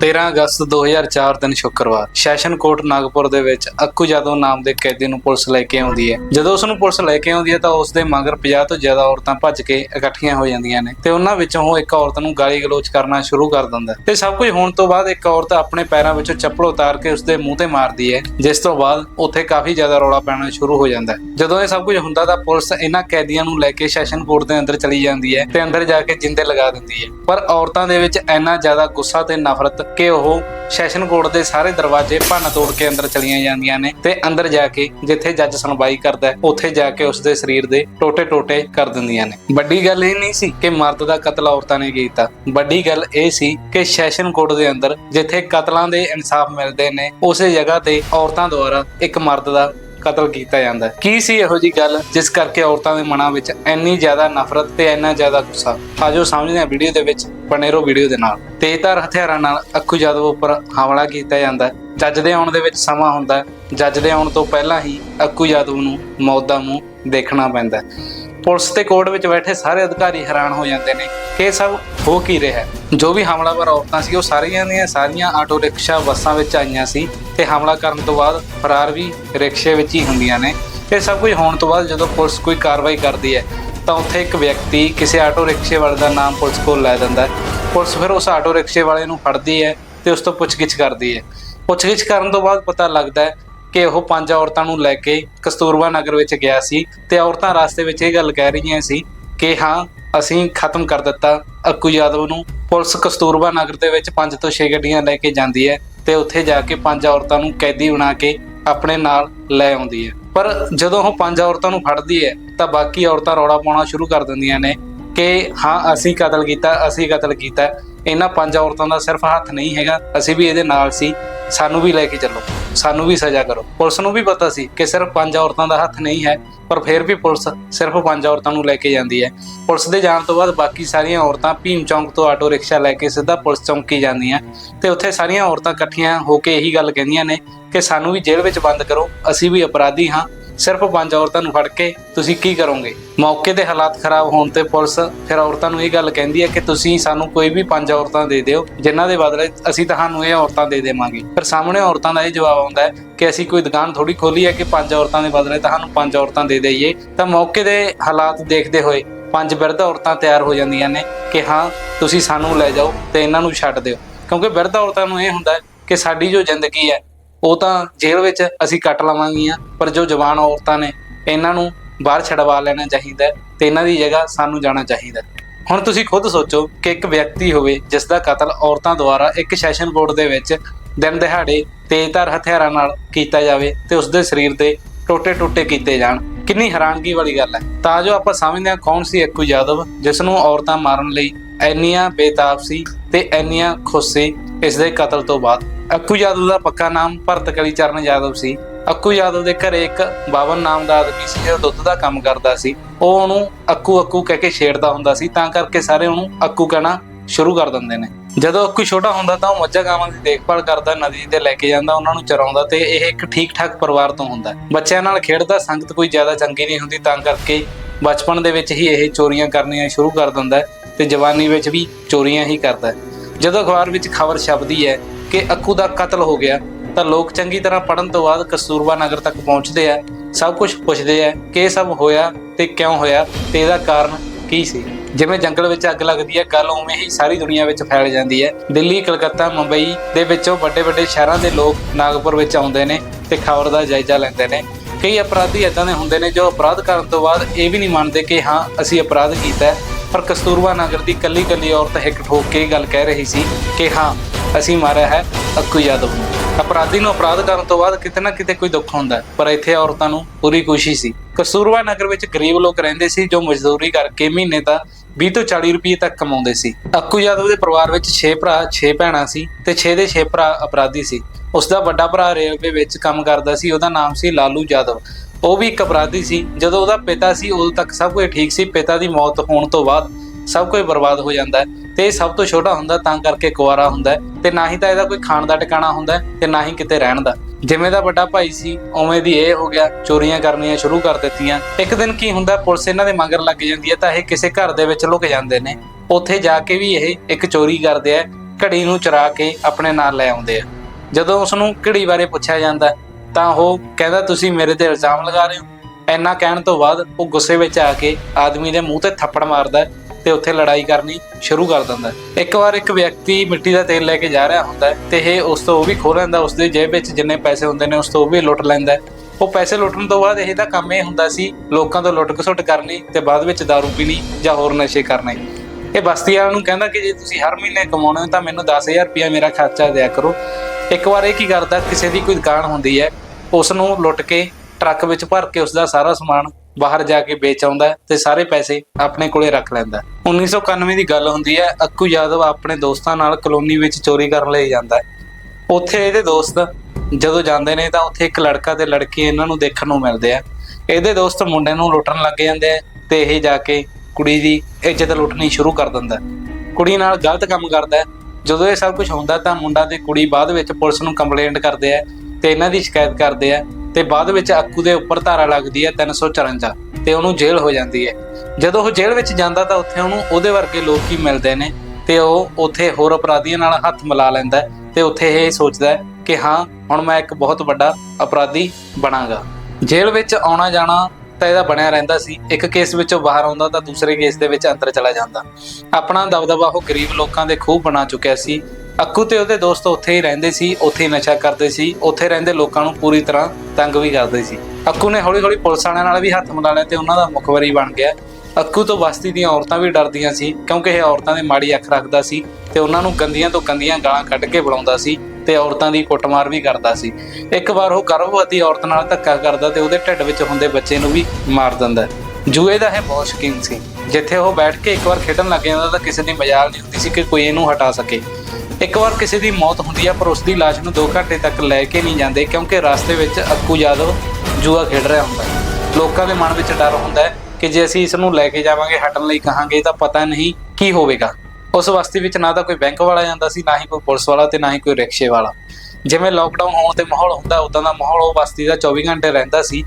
13 ਅਗਸਤ 2004 ਦਿਨ ਸ਼ੁੱਕਰਵਾਰ, session court Nagpur ਦੇ ਵਿੱਚ ਅੱਕੂ ਜਾਦਵ ਨਾਮ ਦੇ ਕੈਦੀ ਨੂੰ ਪੁਲਿਸ ਲੈ ਕੇ ਆਉਂਦੀ ਹੈ। ਜਦੋਂ ਉਸ ਨੂੰ ਪੁਲਿਸ ਲੈ ਕੇ ਆਉਂਦੀ ਹੈ ਤਾਂ ਉਸ ਦੇ ਮਗਰ 50 ਤੋਂ ਜ਼ਿਆਦਾ ਔਰਤਾਂ ਭੱਜ ਕੇ ਇਕੱਠੀਆਂ ਹੋ ਜਾਂਦੀਆਂ ਨੇ ਤੇ ਉਹਨਾਂ ਵਿੱਚੋਂ ਉਹ ਇੱਕ ਔਰਤ ਨੂੰ ਗਾਲੀ ਗਲੋਚ ਕਰਨਾ ਸ਼ੁਰੂ ਕਰ ਦਿੰਦਾ ਹੈ। ਤੇ ਸਭ ਕੁਝ ਹੋਣ ਤੋਂ ਬਾਅਦ ਇੱਕ ਔਰਤ ਆਪਣੇ ਪੈਰਾਂ ਵਿੱਚੋਂ ਚੱਪਲ ਉਤਾਰ ਕੇ ਉਸ ਦੇ ਮੂੰਹ ਤੇ ਮਾਰਦੀ ਹੈ, ਜਿਸ ਤੋਂ ਬਾਅਦ ਉੱਥੇ ਕਾਫੀ ਜ਼ਿਆਦਾ ਰੌਲਾ ਪੈਣਾ ਸ਼ੁਰੂ ਹੋ ਜਾਂਦਾ ਹੈ। ਜਦੋਂ ਇਹ ਸਭ ਕੁਝ ਹੁੰਦਾ ਤਾਂ ਪੁਲਿਸ ਇਹਨਾਂ ਕੈਦੀਆਂ ਨੂੰ ਲੈ ਕੇ ਸੈਸ਼ਨ ਕੋਰਟ ਦੇ ਅੰਦਰ ਚਲੀ ਜਾਂਦੀ ਹੈ ਤੇ ਅੰਦਰ ਜਾ ਕੇ ਜਿੰਦੇ ਲਗਾ ਦਿੰਦੀ ਹੈ। ਪਰ ਔਰਤਾਂ ਦੇ ਵਿੱਚ ਇੰਨਾ ਜ਼ਿਆਦਾ ਗੁੱਸਾ ਤੇ ਨਫ਼ਰਤ ਕਿ ਉਹ ਸੈਸ਼ਨ ਕੋਰਟ ਦੇ ਸਾਰੇ ਦਰਵਾਜ਼ੇ ਭੰਨ ਤੋੜ ਕੇ ਅੰਦਰ ਚਲੀਆਂ ਜਾਂਦੀਆਂ ਨੇ ਤੇ ਅੰਦਰ ਜਾ ਕੇ ਜਿੱਥੇ ਜੱਜ ਸੁਣਵਾਈ ਕਰਦਾ ਉੱਥੇ ਜਾ ਕੇ ਉਸ ਦੇ ਸਰੀਰ ਦੇ ਟੋਟੇ-ਟੋਟੇ ਕਰ ਦਿੰਦੀਆਂ ਨੇ। ਵੱਡੀ ਗੱਲ ਇਹ ਨਹੀਂ ਸੀ ਕਿ ਮਰਦ ਦਾ ਕਤਲ ਔਰਤਾਂ ਨੇ ਕੀਤਾ। ਵੱਡੀ ਗੱਲ ਇਹ ਸੀ ਕਿ ਸੈਸ਼ਨ ਕੋਰਟ ਦੇ ਅੰਦਰ ਜਿੱਥੇ ਕਤਲਾਂ ਦੇ ਇਨਸਾਫ ਮਿਲਦੇ ਨੇ, ਉਸੇ ਜਗ੍ਹਾ ਤੇ ਔਰਤਾਂ ਦੁਆਰਾ ਇੱਕ ਮਰਦ ਦਾ ਕਤਲ ਕੀਤਾ ਜਾਂਦਾ ਹੈ। ਕੀ ਸੀ ਇਹੋ ਜੀ ਗੱਲ ਜਿਸ ਕਰਕੇ ਔਰਤਾਂ ਦੇ ਮਨਾਂ ਵਿੱਚ ਇੰਨੀ ਜ਼ਿਆਦਾ ਨਫ਼ਰਤ ਤੇ ਇੰਨਾ ਜ਼ਿਆਦਾ ਗੁੱਸਾ ਆਜੋ ਸਮਝਦੇ ਹਾਂ ਵੀਡੀਓ ਦੇ ਵਿੱਚ ਬਣੇ ਰਹੋ ਵੀਡੀਓ ਦੇ ਨਾਲ ਤੇਜ਼ਧਾਰ ਹਥਿਆਰਾਂ ਨਾਲ ਅੱਖੂ ਜਾਦਵ ਉੱਪਰ ਹਮਲਾ ਕੀਤਾ ਜਾਂਦਾ ਹੈ। ਜੱਜ ਦੇ ਆਉਣ ਦੇ ਵਿੱਚ ਸਮਾਂ ਹੁੰਦਾ ਜੱਜ ਦੇ ਆਉਣ ਤੋਂ ਪਹਿਲਾਂ ਹੀ ਅੱਕੂ ਜਾਦਵ ਨੂੰ ਮੌਤ ਦਾ ਮੂੰਹ ਦੇਖਣਾ ਪੈਂਦਾ ਪੁਲਿਸ ਤੇ ਕੋਰਟ ਵਿੱਚ ਬੈਠੇ ਸਾਰੇ ਅਧਿਕਾਰੀ ਹੈਰਾਨ ਹੋ ਜਾਂਦੇ ਨੇ ਕਿ ਇਹ ਸਭ ਹੋ ਕੀ ਰਿਹਾ? ਜੋ ਵੀ ਹਮਲਾਵਰ ਔਰਤਾਂ ਸੀ, ਉਹ ਸਾਰੀਆਂ ਦੀਆਂ ਸਾਰੀਆਂ ਆਟੋ ਰਿਕਸ਼ਾ ਬੱਸਾਂ ਵਿੱਚ ਆਈਆਂ ਸੀ ਤੇ ਹਮਲਾ ਕਰਨ ਤੋਂ ਬਾਅਦ ਫਰਾਰ ਵੀ ਰਿਕਸ਼ੇ ਵਿੱਚ ਹੀ ਹੁੰਦੀਆਂ ਨੇ। ਇਹ ਸਭ ਕੁਝ ਹੋਣ ਤੋਂ ਬਾਅਦ ਜਦੋਂ ਪੁਲਿਸ ਕੋਈ ਕਾਰਵਾਈ ਕਰਦੀ ਹੈ, ਤਾਂ ਉੱਥੇ ਇੱਕ ਵਿਅਕਤੀ ਕਿਸੇ ਆਟੋ ਰਿਕਸ਼ੇ ਵਾਲੇ ਦਾ ਨਾਮ ਪੁਲਿਸ ਕੋਲ ਲੈ ਦਿੰਦਾ ਹੈ। ਪੁਲਿਸ ਫਿਰ ਉਸ ਆਟੋ ਰਿਕਸ਼ੇ ਵਾਲੇ ਨੂੰ ਫੜਦੀ ਹੈ ਤੇ ਉਸ ਤੋਂ ਪੁੱਛਗਿੱਛ ਕਰਦੀ ਹੈ। ਪੁੱਛਗਿੱਛ ਕਰਨ ਤੋਂ ਬਾਅਦ ਪਤਾ ਲੱਗਦਾ ਹੈ ਕਿ ਉਹ ਪੰਜ ਔਰਤਾਂ ਨੂੰ ਲੈ ਕੇ ਕਸਤੂਰਬਾ ਨਗਰ ਵਿੱਚ ਗਿਆ ਸੀ ਤੇ ਔਰਤਾਂ ਰਸਤੇ ਵਿੱਚ ਇਹ ਗੱਲ ਕਹਿ ਰਹੀਆਂ ਸੀ ਕਿ ਹਾਂ ਅਸੀਂ ਖਤਮ ਕਰ ਦਿੱਤਾ। ਅੱਕੂ ਯਾਦਵ ਨੂੰ ਪੁਲਿਸ ਕਸਤੂਰਬਾ ਨਗਰ ਦੇ ਵਿੱਚ ਪੰਜ ਤੋਂ 6 ਗੱਡੀਆਂ ਲੈ ਕੇ ਜਾਂਦੀ ਹੈ ਤੇ ਉੱਥੇ ਜਾ ਕੇ ਪੰਜ ਔਰਤਾਂ ਨੂੰ ਕੈਦੀ ਬਣਾ ਕੇ ਆਪਣੇ ਨਾਲ ਲੈ ਆਉਂਦੀ ਹੈ। ਪਰ ਜਦੋਂ ਉਹ ਪੰਜ ਔਰਤਾਂ ਨੂੰ ਫੜਦੀ ਹੈ, ਤਾਂ ਬਾਕੀ ਔਰਤਾਂ ਰੌਲਾ ਪਾਉਣਾ ਸ਼ੁਰੂ ਕਰ ਦਿੰਦੀਆਂ ਨੇ ਕਿ ਹਾਂ, ਅਸੀਂ ਕਤਲ ਕੀਤਾ, ਅਸੀਂ ਕਤਲ ਕੀਤਾ। ਇਹਨਾਂ ਪੰਜ ਔਰਤਾਂ ਦਾ ਸਿਰਫ ਹੱਥ ਨਹੀਂ ਹੈਗਾ, ਅਸੀਂ ਵੀ ਇਹਦੇ ਨਾਲ ਸੀ, ਸਾਨੂੰ ਵੀ ਲੈ ਕੇ ਚੱਲੋ, ਸਾਨੂੰ ਵੀ ਸਜ਼ਾ ਕਰੋ। ਪੁਲਿਸ ਨੂੰ ਵੀ ਪਤਾ ਸੀ ਕਿ ਸਿਰਫ ਪੰਜ ਔਰਤਾਂ ਦਾ ਹੱਥ ਨਹੀਂ ਹੈ, ਪਰ ਫਿਰ ਵੀ ਪੁਲਿਸ ਸਿਰਫ ਪੰਜ ਔਰਤਾਂ ਨੂੰ ਲੈ ਕੇ ਜਾਂਦੀ ਹੈ। ਪੁਲਿਸ ਦੇ ਜਾਣ ਤੋਂ ਬਾਅਦ ਬਾਕੀ ਸਾਰੀਆਂ ਔਰਤਾਂ ਭੀਮ ਚੌਂਕ ਤੋਂ ਆਟੋ ਰਿਕਸ਼ਾ ਲੈ ਕੇ ਸਿੱਧਾ ਪੁਲਿਸ ਚੌਂਕੀ ਜਾਂਦੀਆਂ ਤੇ ਉੱਥੇ ਸਾਰੀਆਂ ਔਰਤਾਂ ਇਕੱਠੀਆਂ ਹੋ ਕੇ ਇਹੀ ਗੱਲ ਕਹਿੰਦੀਆਂ ਨੇ ਕਿ ਸਾਨੂੰ ਵੀ ਜੇਲ੍ਹ ਵਿੱਚ ਬੰਦ ਕਰੋ, ਅਸੀਂ ਵੀ ਅਪਰਾਧੀ ਹਾਂ ਸਿਰਫ ਪੰਜ ਔਰਤਾਂ ਨੂੰ ਫੜ ਕੇ ਤੁਸੀਂ ਕੀ ਕਰੋਗੇ? ਮੌਕੇ ਦੇ ਹਾਲਾਤ ਖਰਾਬ ਹੋਣ ਤੇ ਪੁਲਿਸ ਫਿਰ ਔਰਤਾਂ ਨੂੰ ਇਹ ਗੱਲ ਕਹਿੰਦੀ ਹੈ ਕਿ ਤੁਸੀਂ ਸਾਨੂੰ ਕੋਈ ਵੀ ਪੰਜ ਔਰਤਾਂ ਦੇ ਦਿਓ, ਜਿਨ੍ਹਾਂ ਦੇ ਬਦਲੇ ਅਸੀਂ ਤੁਹਾਨੂੰ ਇਹ ਔਰਤਾਂ ਦੇ ਦੇਵਾਂਗੇ। ਫਿਰ ਸਾਹਮਣੇ ਔਰਤਾਂ ਦਾ ਇਹ ਜਵਾਬ ਆਉਂਦਾ ਹੈ ਕਿ ਅਸੀਂ ਕੋਈ ਦੁਕਾਨ ਥੋੜੀ ਖੋਲੀ ਹੈ ਕਿ ਪੰਜ ਔਰਤਾਂ ਦੇ ਬਦਲੇ ਤੁਹਾਨੂੰ ਪੰਜ ਔਰਤਾਂ ਦੇ ਦੇਈਏ। ਤਾਂ ਮੌਕੇ ਦੇ ਹਾਲਾਤ ਦੇਖਦੇ ਹੋਏ ਪੰਜ ਬਿਰਧ ਔਰਤਾਂ ਤਿਆਰ ਹੋ ਜਾਂਦੀਆਂ ਨੇ ਕਿ ਹਾਂ, ਤੁਸੀਂ ਸਾਨੂੰ ਲੈ ਜਾਓ ਤੇ ਇਹਨਾਂ ਨੂੰ ਛੱਡ ਦਿਓ। ਕਿਉਂਕਿ ਬਿਰਧ ਔਰਤਾਂ ਨੂੰ ਇਹ ਹੁੰਦਾ ਕਿ ਸਾਡੀ ਜੋ ਜ਼ਿੰਦਗੀ ਹੈ ਉਹ ਤਾਂ ਜੇਲ੍ਹ ਵਿੱਚ ਅਸੀਂ ਕੱਟ ਲਵਾਂਗੀਆਂ, ਪਰ ਜੋ ਜਵਾਨ ਔਰਤਾਂ ਨੇ, ਇਹਨਾਂ ਨੂੰ ਬਾਹਰ ਛਡਵਾ ਲੈਣਾ ਚਾਹੀਦਾ ਹੈ ਤੇ ਇਹਨਾਂ ਦੀ ਜਗ੍ਹਾ ਸਾਨੂੰ ਜਾਣਾ ਚਾਹੀਦਾ ਹੁਣ ਤੁਸੀਂ ਖੁਦ ਸੋਚੋ ਕਿ ਇੱਕ ਵਿਅਕਤੀ ਹੋਵੇ ਜਿਸ ਦਾ ਕਤਲ ਔਰਤਾਂ ਦੁਆਰਾ ਇੱਕ ਸੈਸ਼ਨ ਕੋਰਟ ਦੇ ਵਿੱਚ ਦਿਨ ਦਿਹਾੜੇ ਤੇਜ਼ਧਾਰ ਹਥਿਆਰਾਂ ਨਾਲ ਕੀਤਾ ਜਾਵੇ ਤੇ ਉਸ ਦੇ ਸਰੀਰ ਦੇ ਟੋਟੇ-ਟੋਟੇ ਕੀਤੇ ਜਾਣ, ਕਿੰਨੀ ਹੈਰਾਨਗੀ ਵਾਲੀ ਗੱਲ ਹੈ। ਤਾਂ ਜੋ ਆਪਾਂ ਸਮਝਦੇ ਹਾਂ ਕੌਣ ਸੀ ਅੱਕੂ ਯਾਦਵ, ਜਿਸ ਨੂੰ ਔਰਤਾਂ ਮਾਰਨ ਲਈ ਇੰਨੀਆਂ ਬੇਤਾਬ ਸੀ ਤੇ ਇੰਨੀਆਂ ਖੁਸ਼ ਸੀ ਇਸ ਦੇ ਕਤਲ ਤੋਂ ਬਾਅਦ ਅੱਕੂ ਯਾਦਵ ਦਾ ਪੱਕਾ ਨਾਮ ਭਰਤ ਕਲੀ ਚਰਨ ਯਾਦਵ ਸੀ। ਅੱਕੂ ਯਾਦਵ ਦੇ ਘਰੇ ਇੱਕ ਬਾਵਨ ਨਾਮ ਦਾ ਆਦਮੀ ਸੀ, ਜਿਹੜਾ ਦੁੱਧ ਦਾ ਕੰਮ ਕਰਦਾ ਸੀ। ਉਹ ਉਹਨੂੰ ਅੱਕੂ ਅੱਕੂ ਕਹਿ ਕੇ ਛੇੜਦਾ ਹੁੰਦਾ ਸੀ, ਤਾਂ ਕਰਕੇ ਸਾਰੇ ਉਹਨੂੰ ਅੱਕੂ ਕਹਿਣਾ ਸ਼ੁਰੂ ਕਰ ਦਿੰਦੇ ਨੇ। ਜਦੋਂ ਅੱਕੂ ਛੋਟਾ ਹੁੰਦਾ ਤਾਂ ਉਹ ਮੱਝਾਂ ਗਾਵਾਂ ਦੀ ਦੇਖਭਾਲ ਕਰਦਾ, ਨਦੀ ਤੇ ਲੈ ਕੇ ਜਾਂਦਾ, ਉਹਨਾਂ ਨੂੰ ਚਰਾਉਂਦਾ ਤੇ ਇਹ ਇੱਕ ਠੀਕ-ਠਾਕ ਪਰਿਵਾਰ ਤੋਂ ਹੁੰਦਾ। ਬੱਚਿਆਂ ਨਾਲ ਖੇਡਦਾ, ਸੰਗਤ ਕੋਈ ਜ਼ਿਆਦਾ ਚੰਗੀ ਨਹੀਂ ਹੁੰਦੀ, ਤਾਂ ਕਰਕੇ ਬਚਪਨ ਦੇ ਵਿੱਚ ਹੀ ਇਹ ਚੋਰੀਆਂ ਕਰਨੀਆਂ ਸ਼ੁਰੂ ਕਰ ਦਿੰਦਾ ਤੇ ਜਵਾਨੀ ਵਿੱਚ ਵੀ ਚੋਰੀਆਂ ਹੀ ਕਰਦਾ ਜਦੋਂ ਅਖਬਾਰ ਵਿੱਚ ਖਬਰ ਛਪਦੀ ਹੈ ਕਿ ਅੱਕੂ ਦਾ ਕਤਲ ਹੋ ਗਿਆ, ਤਾਂ ਲੋਕ ਚੰਗੀ ਤਰ੍ਹਾਂ ਪੜਨ ਤੋਂ ਬਾਅਦ ਕਸਤੂਰਬਾ ਨਗਰ ਤੱਕ ਪਹੁੰਚਦੇ ਆ, ਸਭ ਕੁਝ ਪੁੱਛਦੇ ਆ ਕਿ ਇਹ ਸਭ ਹੋਇਆ ਤੇ ਕਿਉਂ ਹੋਇਆ ਤੇ ਇਹਦਾ ਕਾਰਨ ਕੀ ਸੀ। ਜਿਵੇਂ ਜੰਗਲ ਵਿੱਚ ਅੱਗ ਲੱਗਦੀ ਹੈ, ਗੱਲ ਉਵੇਂ ਹੀ ਸਾਰੀ ਦੁਨੀਆ ਵਿੱਚ ਫੈਲ ਜਾਂਦੀ ਹੈ। ਦਿੱਲੀ, ਕਲਕੱਤਾ, ਮੁੰਬਈ ਦੇ ਵਿੱਚੋਂ ਵੱਡੇ ਵੱਡੇ ਸ਼ਹਿਰਾਂ ਦੇ ਲੋਕ ਨਾਗਪੁਰ ਵਿੱਚ ਆਉਂਦੇ ਨੇ ਤੇ ਖਬਰ ਦਾ ਜਾਇਜ਼ਾ ਲੈਂਦੇ ਨੇ। ਕਈ ਅਪਰਾਧੀ ਇਦਾਂ ਦੇ ਹੁੰਦੇ ਨੇ ਜੋ ਅਪਰਾਧ ਕਰਨ ਤੋਂ ਬਾਅਦ ਇਹ ਵੀ ਨਹੀਂ ਮੰਨਦੇ ਕਿ ਹਾਂ, ਅਸੀਂ ਅਪਰਾਧ ਕੀਤਾ ਪਰ ਕਸਤੂਰਬਾ ਨਗਰ ਦੀ ਕੱਲੀ ਕੱਲੀ ਔਰਤ ਹਿੱਕ ਠੋਕ ਕੇ ਇਹ ਗੱਲ ਕਹਿ ਰਹੀ ਸੀ ਕਿ ਹਾਂ, ਅਸੀਂ ਮਾਰਿਆ ਹੈ ਅੱਕੂ ਯਾਦਵ ਨੂੰ। ਅਪਰਾਧੀ ਨੂੰ ਅਪਰਾਧ ਕਰਨ ਤੋਂ ਬਾਅਦ ਕਿਤੇ ਨਾ ਕਿਤੇ ਕੋਈ ਦੁੱਖ ਹੁੰਦਾ ਪਰ ਇੱਥੇ ਔਰਤਾਂ ਨੂੰ ਪੂਰੀ ਖੁਸ਼ੀ ਸੀ। ਕਸਤੂਰਬਾ ਨਗਰ ਵਿੱਚ ਗਰੀਬ ਲੋਕ ਰਹਿੰਦੇ ਸੀ ਜੋ ਮਜ਼ਦੂਰੀ ਕਰਕੇ ਮਹੀਨੇ ਦਾ 20 ਤੋਂ 40 ਰੁਪਏ ਤੱਕ ਕਮਾਉਂਦੇ ਸੀ। ਅੱਕੂ ਯਾਦਵ ਦੇ ਪਰਿਵਾਰ ਵਿੱਚ 6 ਭਰਾ 6 ਭੈਣਾਂ ਸੀ ਤੇ 6 ਦੇ 6 ਭਰਾ ਅਪਰਾਧੀ ਸੀ। ਉਸ ਦਾ ਵੱਡਾ ਭਰਾ ਰੇਲਵੇ ਵਿੱਚ ਕੰਮ ਕਰਦਾ ਸੀ, ਉਹਦਾ ਨਾਮ ਸੀ ਲਾਲੂ ਯਾਦਵ। ਉਹ ਵੀ ਇੱਕ ਅਪਰਾਧੀ ਸੀ। ਜਦੋਂ ਉਹਦਾ ਪਿਤਾ ਸੀ, ਉਦੋਂ ਤੱਕ ਸਭ ਕੁਝ ਠੀਕ ਸੀ। ਪਿਤਾ ਦੀ ਮੌਤ ਹੋਣ ਤੋਂ ਬਾਅਦ ਸਭ ਕੁਝ ਬਰਬਾਦ ਹੋ ਜਾਂਦਾ ਤੇ ਇਹ ਸਭ ਤੋਂ ਛੋਟਾ ਹੁੰਦਾ, ਤਾਂ ਕਰਕੇ ਕੁਆਰਾ ਹੁੰਦਾ ਤੇ ਨਾ ਹੀ ਤਾਂ ਇਹਦਾ ਕੋਈ ਖਾਣ ਦਾ ਟਿਕਾਣਾ ਹੁੰਦਾ ਤੇ ਨਾ ਹੀ ਕਿਤੇ ਰਹਿਣ ਦਾ। ਜਿਵੇਂ ਦਾ ਵੱਡਾ ਭਾਈ ਸੀ, ਉਵੇਂ ਦੀ ਇਹ ਹੋ ਗਿਆ। ਚੋਰੀਆਂ ਕਰਨੀਆਂ ਸ਼ੁਰੂ ਕਰ ਦਿੱਤੀਆਂ। ਇੱਕ ਦਿਨ ਕੀ ਹੁੰਦਾ, ਪੁਲਿਸ ਇਹਨਾਂ ਦੇ ਮਗਰ ਲੱਗ ਜਾਂਦੀ ਹੈ, ਤਾਂ ਇਹ ਕਿਸੇ ਘਰ ਦੇ ਵਿੱਚ ਲੁਕ ਜਾਂਦੇ ਨੇ। ਉੱਥੇ ਜਾ ਕੇ ਵੀ ਇਹ ਇੱਕ ਚੋਰੀ ਕਰਦੇ ਆ, ਘੜੀ ਨੂੰ ਚੁਰਾ ਕੇ ਆਪਣੇ ਨਾਲ ਲੈ ਆਉਂਦੇ ਆ। ਜਦੋਂ ਉਸ ਨੂੰ ਘੜੀ ਬਾਰੇ ਪੁੱਛਿਆ ਜਾਂਦਾ ਤਾਂ ਉਹ ਕਹਿੰਦਾ, ਤੁਸੀਂ ਮੇਰੇ ਤੇ ਇਲਜ਼ਾਮ ਲਗਾ ਰਹੇ ਹੋ। ਇੰਨਾ ਕਹਿਣ ਤੋਂ ਬਾਅਦ ਉਹ ਗੁੱਸੇ ਵਿੱਚ ਆ ਕੇ ਆਦਮੀ ਦੇ ਮੂੰਹ ਤੇ ਥੱਪੜ ਮਾਰਦਾ ਹੈ ਤੇ ਉੱਥੇ ਲੜਾਈ ਕਰਨੀ ਸ਼ੁਰੂ ਕਰ ਦਿੰਦਾ। ਇੱਕ ਵਾਰ ਇੱਕ ਵਿਅਕਤੀ ਮਿੱਟੀ ਦਾ ਤੇਲ ਲੈ ਕੇ ਜਾ ਰਿਹਾ ਹੁੰਦਾ ਤੇ ਇਹ ਉਸ ਤੋਂ ਉਹ ਵੀ ਖੋਹ ਲੈਂਦਾ, ਉਸ ਦੀ ਜੇਬ ਵਿੱਚ ਜਿੰਨੇ ਪੈਸੇ ਹੁੰਦੇ ਨੇ ਉਸ ਤੋਂ ਉਹ ਵੀ ਲੁੱਟ ਲੈਂਦਾ। ਉਹ ਪੈਸੇ ਲੁੱਟਣ ਤੋਂ ਬਾਅਦ ਇਹਦਾ ਕੰਮ ਇਹ ਹੁੰਦਾ ਸੀ, ਲੋਕਾਂ ਤੋਂ ਲੁੱਟ ਖਸੁੱਟ ਕਰਨੀ ਤੇ ਬਾਅਦ ਵਿੱਚ ਦਾਰੂ ਪੀਣੀ ਜਾਂ ਹੋਰ ਨਸ਼ੇ ਕਰਨੇ। ਇਹ ਬਸਤੀ ਵਾਲਿਆਂ ਨੂੰ ਕਹਿੰਦਾ ਕਿ ਜੇ ਤੁਸੀਂ ਹਰ ਮਹੀਨੇ ਕਮਾਉਣੇ ਹੋ ਤਾਂ ਮੈਨੂੰ 10000 ਰੁਪਇਆ ਮੇਰਾ ਖਰਚਾ ਦਿਆ ਕਰੋ। ਇੱਕ ਵਾਰ ਇਹ ਕੀ ਕਰਦਾ, ਕਿਸੇ ਦੀ ਕੋਈ ਦੁਕਾਨ ਹੁੰਦੀ ਹੈ ਉਸ ਨੂੰ ਲੁੱਟ ਕੇ ਟਰੱਕ ਵਿੱਚ ਭਰ ਕੇ ਉਸ ਦਾ ਸਾਰਾ ਸਮਾਨ ਬਾਹਰ ਜਾ ਕੇ ਵੇਚ ਆਉਂਦਾ ਹੈ ਤੇ ਸਾਰੇ ਪੈਸੇ ਆਪਣੇ ਕੋਲੇ ਰੱਖ ਲੈਂਦਾ ਹੈ। 1991 ਦੀ ਗੱਲ ਹੁੰਦੀ ਹੈ, ਅੱਕੂ ਯਾਦਵ ਆਪਣੇ ਦੋਸਤਾਂ ਨਾਲ ਕਲੋਨੀ ਵਿੱਚ ਚੋਰੀ ਕਰਨ ਲਈ ਜਾਂਦਾ ਉੱਥੇ ਇਹਦੇ ਦੋਸਤ ਜਦੋਂ ਜਾਂਦੇ ਨੇ ਤਾਂ ਉੱਥੇ ਇੱਕ ਲੜਕਾ ਤੇ ਲੜਕੀ ਇਹਨਾਂ ਨੂੰ ਦੇਖਣ ਨੂੰ ਮਿਲਦੇ ਆ। ਇਹਦੇ ਦੋਸਤ ਮੁੰਡੇ ਨੂੰ ਲੁੱਟਣ ਲੱਗ ਜਾਂਦੇ ਆ ਤੇ ਇਹ ਜਾ ਕੇ ਕੁੜੀ ਦੀ ਇੱਜ਼ਤ ਲੁੱਟਣੀ ਸ਼ੁਰੂ ਕਰ ਦਿੰਦਾ ਕੁੜੀ ਨਾਲ ਗਲਤ ਕੰਮ ਕਰਦਾ ਜਦੋਂ ਇਹ ਸਭ ਕੁਝ ਹੁੰਦਾ ਤਾਂ ਮੁੰਡਾ ਤੇ ਕੁੜੀ ਬਾਅਦ ਵਿੱਚ ਪੁਲਿਸ ਨੂੰ ਕੰਪਲੇਂਟ ਕਰਦੇ ਆ ਤੇ ਇਹਨਾਂ ਦੀ ਸ਼ਿਕਾਇਤ ਕਰਦੇ ਆ ਤੇ ਬਾਅਦ ਵਿੱਚ ਅੱਕੂ ਦੇ ਉੱਪਰ ਧਾਰਾ ਲੱਗਦੀ ਹੈ 354 ਤੇ ਉਹਨੂੰ ਜੇਲ੍ਹ ਹੋ ਜਾਂਦੀ ਹੈ। ਜਦੋਂ ਉਹ ਜੇਲ੍ਹ ਵਿੱਚ ਜਾਂਦਾ ਤਾਂ ਉੱਥੇ ਉਹਨੂੰ ਉਹਦੇ ਵਰਗੇ ਲੋਕ ਹੀ ਮਿਲਦੇ ਨੇ ਤੇ ਉਹ ਉੱਥੇ ਹੋਰ ਅਪਰਾਧੀਆਂ ਨਾਲ ਹੱਥ ਮਿਲਾ ਲੈਂਦਾ ਹੈ ਤੇ ਉੱਥੇ ਇਹ ਸੋਚਦਾ ਕਿ ਹਾਂ, ਹੁਣ ਮੈਂ ਇੱਕ ਬਹੁਤ ਵੱਡਾ ਅਪਰਾਧੀ ਬਣਾਂਗਾ। ਜੇਲ੍ਹ ਵਿੱਚ ਆਉਣਾ ਜਾਣਾ ਤਾਂ ਇਹਦਾ ਬਣਿਆ ਰਹਿੰਦਾ ਸੀ। ਇੱਕ ਕੇਸ ਵਿੱਚੋਂ ਬਾਹਰ ਆਉਂਦਾ ਤਾਂ ਦੂਸਰੇ ਕੇਸ ਦੇ ਵਿੱਚ ਅੰਦਰ ਚਲਾ ਜਾਂਦਾ। ਆਪਣਾ ਦਬਦਬਾ ਉਹ ਗਰੀਬ ਲੋਕਾਂ ਦੇ ਖੂਬ ਬਣਾ ਚੁੱਕਿਆ ਸੀ। ਅੱਕੂ ਤੇ ਉਹਦੇ ਦੋਸਤ ਉੱਥੇ ਹੀ ਰਹਿੰਦੇ ਸੀ, ਉੱਥੇ ਹੀ ਨਸ਼ਾ ਕਰਦੇ ਸੀ, ਉੱਥੇ ਰਹਿੰਦੇ ਲੋਕਾਂ ਨੂੰ ਪੂਰੀ ਤਰ੍ਹਾਂ ਤੰਗ ਵੀ ਕਰਦੇ ਸੀ। ਅੱਕੂ ਨੇ ਹੌਲੀ-ਹੌਲੀ ਪੁਲਿਸ ਵਾਲਿਆਂ ਨਾਲ ਵੀ ਹੱਥ ਮਿਲਾ ਲਿਆ ਤੇ ਉਹਨਾਂ ਦਾ ਮੁਖਬਰੀ ਬਣ ਗਿਆ। ਅੱਕੂ ਤੋਂ ਬਸਤੀ ਦੀਆਂ ਔਰਤਾਂ ਵੀ ਡਰਦੀਆਂ ਸੀ, ਕਿਉਂਕਿ ਇਹ ਔਰਤਾਂ ਦੇ ਮਾੜੀ ਅੱਖ ਰੱਖਦਾ ਸੀ ਤੇ ਉਹਨਾਂ ਨੂੰ ਗੰਦੀਆਂ ਤੋਂ ਗੰਦੀਆਂ ਗਾਲਾਂ ਕੱਢ ਕੇ ਬੁਲਾਉਂਦਾ ਸੀ। ਤੇ ਔਰਤਾਂ ਦੀ ਕੁੱਟਮਾਰ ਵੀ ਕਰਦਾ ਸੀ। ਇੱਕ ਵਾਰ ਉਹ ਗਰਭਵਤੀ ਔਰਤ ਨਾਲ ਧੱਕਾ ਕਰਦਾ ਤੇ ਉਹਦੇ ਢਿੱਡ ਵਿੱਚ ਹੁੰਦੇ ਬੱਚੇ ਨੂੰ ਵੀ ਮਾਰ ਦਿੰਦਾ। ਜੂਏ ਦਾ ਇਹ ਬਹੁਤ ਸ਼ੌਕੀਨ ਸੀ। ਜਿੱਥੇ ਉਹ ਬੈਠ ਕੇ ਇੱਕ ਵਾਰ ਖੇਡਣ ਲੱਗ ਜਾਂਦਾ ਤਾਂ ਕਿਸੇ ਦੀ ਮਜਾਲ ਨਹੀਂ ਹੁੰਦੀ ਸੀ ਕਿ ਕੋਈ ਇਹਨੂੰ ਹਟਾ ਸਕੇ। ਇੱਕ ਵਾਰ ਕਿਸੇ ਦੀ ਮੌਤ ਹੁੰਦੀ ਹੈ ਪਰ ਉਸ ਦੀ ਲਾਸ਼ ਨੂੰ 2 ਘੰਟੇ ਤੱਕ ਲੈ ਕੇ ਨਹੀਂ ਜਾਂਦੇ ਕਿਉਂਕਿ ਰਸਤੇ ਵਿੱਚ ਅੱਕੂ ਯਾਦਵ ਜੂਆ ਖੇਡ ਰਿਹਾ ਹੁੰਦਾ। ਹੈ ਲੋਕਾਂ ਦੇ ਮਨ ਵਿੱਚ ਡਰ ਹੁੰਦਾ ਹੈ ਕਿ ਜੇ ਅਸੀਂ ਇਸ ਨੂੰ ਲੈ ਕੇ ਜਾਵਾਂਗੇ, ਹਟਣ ਲਈ ਕਹਾਂਗੇ ਤਾਂ ਪਤਾ ਨਹੀਂ ਕੀ ਹੋਵੇਗਾ। ਉਸ ਬਸਤੀ ਵਿੱਚ ਨਾ ਤਾਂ ਕੋਈ ਬੈਂਕ ਵਾਲਾ ਜਾਂਦਾ ਸੀ, ਨਾ ਹੀ ਕੋਈ ਪੁਲਿਸ ਵਾਲਾ ਤੇ ਨਾ ਹੀ ਕੋਈ ਰਿਕਸ਼ੇ ਵਾਲਾ। ਜਿਵੇਂ ਲੋਕਡਾਊਨ ਹੋਣ ਤੇ ਮਾਹੌਲ ਹੁੰਦਾ ਉਦਾਂ ਦਾ ਮਾਹੌਲ ਉਹ ਬਸਤੀ ਦਾ 24 ਘੰਟੇ ਰਹਿੰਦਾ ਸੀ।